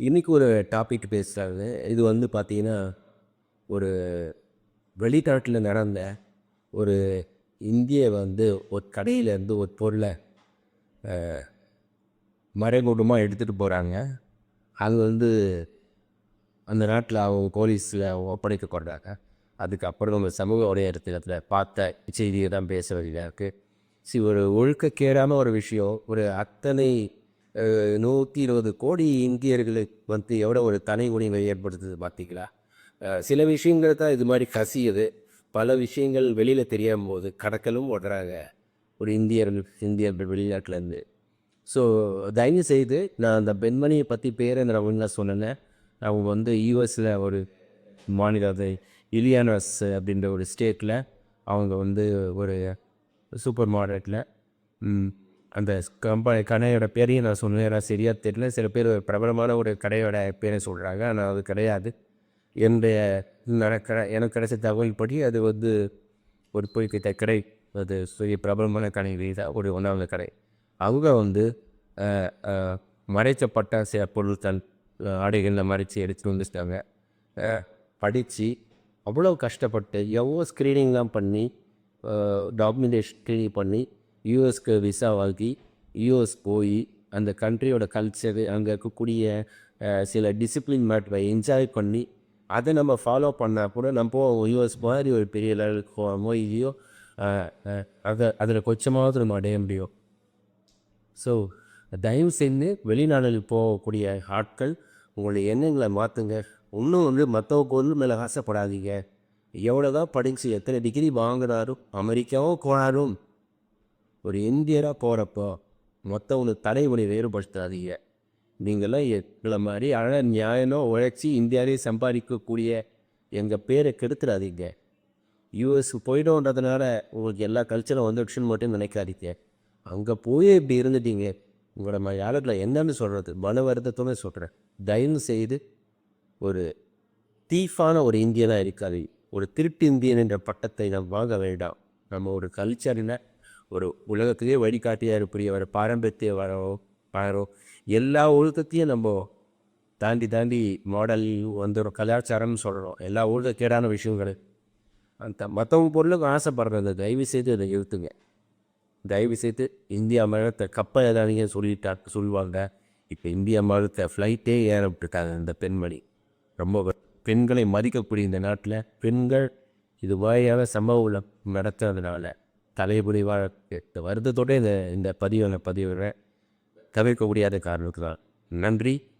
இன்றைக்கி ஒரு டாபிக் பேசுகிறாங்க இது வந்து பார்த்தீங்கன்னா ஒரு வெளிநாட்டில் நடந்த ஒரு இந்திய வந்து ஒரு கடையிலேருந்து ஒரு பொருளை மறைமுகமாக எடுத்துகிட்டு போகிறாங்க அது வந்து அந்த நாட்டில் அவங்க போலீஸில் ஒப்படைக்க கொண்டாங்க அதுக்கப்புறம் நம்ம சமூக வலையத்தில் பார்த்த செய்தியை தான் பேச வேண்டியதாக இருக்குது சரி ஒரு ஒழுக்க கேடான ஒரு விஷயம் ஒரு அத்தனை நூற்றி இருபது கோடி இந்தியர்களுக்கு வந்து எவ்வளோ ஒரு தனி உணவை ஏற்படுத்துது பார்த்தீங்களா சில விஷயங்கள் தான் இது மாதிரி கசியுது. பல விஷயங்கள் வெளியில் தெரியாம போது கடக்கலும் ஓடுறாங்க. ஒரு இந்தியர்கள் இந்தியர்கள் வெளிநாட்டிலேருந்து ஸோ தயவு செய்து நான் அந்த பெண்மணியை பற்றி பேரை நான் ஒன்றா சொன்னேன் அவங்க வந்து யூஎஸில் ஒரு மாநிலத்தை இலியானஸ் அப்படின்ற ஒரு ஸ்டேட்டில் அவங்க வந்து ஒரு சூப்பர் மார்க்கெட்டில் அந்த கம்பெனி கடையோட பேரையும் நான் சொன்னேன் ஏன்னா சரியாக தெரியல. சில பேர் ஒரு பிரபலமான ஒரு கடையோட பேரை சொல்கிறாங்க ஆனால் அது கிடையாது. என்னுடைய நடக்கிற எனக்கு கிடைச்ச தகவல் படி அது வந்து ஒரு போய்கிட்ட கடை. அது பெரிய பிரபலமான கடை. தான் ஒரு ஒன்றாவது கடை. அவங்க வந்து மறைச்சப்பட்ட சில பொருட்கள் ஆடைகளில் மறைச்சி எடுத்துகிட்டு வந்துட்டாங்க. படித்து அவ்வளோ கஷ்டப்பட்டு எவ்வளோ ஸ்க்ரீனிங்லாம் பண்ணி டாக்குமெண்டேஷன் ஸ்க்ரீனிங் பண்ணி யூஎஸ்க்கு விசா வாங்கி யூஎஸ் போய் அந்த கண்ட்ரியோட கல்ச்சரு அங்கே இருக்கக்கூடிய சில டிசிப்ளின் மேட்டரை என்ஜாய் பண்ணி அதை நம்ம ஃபாலோ பண்ணால் கூட நம்ம யூஎஸ் மாதிரி ஒரு பெரிய லெவலுக்கு போகாமோ இல்லையோ அதை அதில் கொஞ்சமாவது நம்ம அடைய முடியும். ஸோ தயவு செய்து வெளிநாடுகளுக்கு போகக்கூடிய ஆட்கள் உங்களுடைய எண்ணங்களை மாற்றுங்க இன்னும் வந்து மற்றவங்க பொருள் மேலே ஆசைப்படாதீங்க. எவ்வளோ தான் படிச்சு எத்தனை டிகிரி வாங்கினாலும் அமெரிக்காவும் போனாலும் ஒரு இந்தியராக போகிறப்போ மற்றவங்க தலைவலி வேறுபடுத்தாதீங்க. நீங்களாம் எங்களை மாதிரி அழகாக நியாயமோ உழைச்சி இந்தியாவிலே சம்பாதிக்கக்கூடிய எங்கள் பேரை கெடுத்துடாதீங்க. யூஎஸ் போயிடும்ன்றதுனால உங்களுக்கு எல்லா கல்ச்சரும் வந்துடுச்சுன்னு மட்டும் நினைக்காதீங்க. அங்கே போய் இப்படி இருந்துட்டீங்க. உங்களோட ம யாரில் என்னன்னு சொல்கிறது மன வருத்தத்தோட சொல்கிறேன் தயவு செய்து ஒரு தீஃபான ஒரு இந்தியனாக இருக்காது ஒரு திருட்டு இந்தியன் என்ற பட்டத்தை நாம் வாங்க வேண்டாம். நம்ம ஒரு கல்ச்சரில் ஒரு உலகத்திலே வழிகாட்டியாக இருக்கக்கூடிய ஒரு பாரம்பரியத்தை வரோ வரோம் எல்லா ஒழுக்கத்தையும் நம்ம தாண்டி தாண்டி மாடல் வந்து ஒரு கலாச்சாரம்னு சொல்கிறோம் எல்லா ஒழுக்கக்கேடான விஷயங்கள். அந்த மற்றவங்க பொருளுக்கும் ஆசைப்படுறத தயவு செய்து அதை எழுத்துங்க தயவு செய்து இந்தியா மரத்தை கப்பல் ஏதாவதுங்க சொல்லிட்டா சொல்லுவாங்க. இப்போ இந்தியா மரத்தை ஃப்ளைட்டே ஏற விட்டுருக்காங்க இந்த பெண்மணி. ரொம்ப பெண்களை மதிக்கக்கூடிய இந்த நாட்டில் பெண்கள் இது வாயாக சம்பவம் நடத்துறதுனால தலைமுடிவாக வருத்தத்தோட இந்த இந்த பதிவை நான் பதிவிடுறேன் தவிர்க்க முடியாத காரணத்துக்கு தான். நன்றி.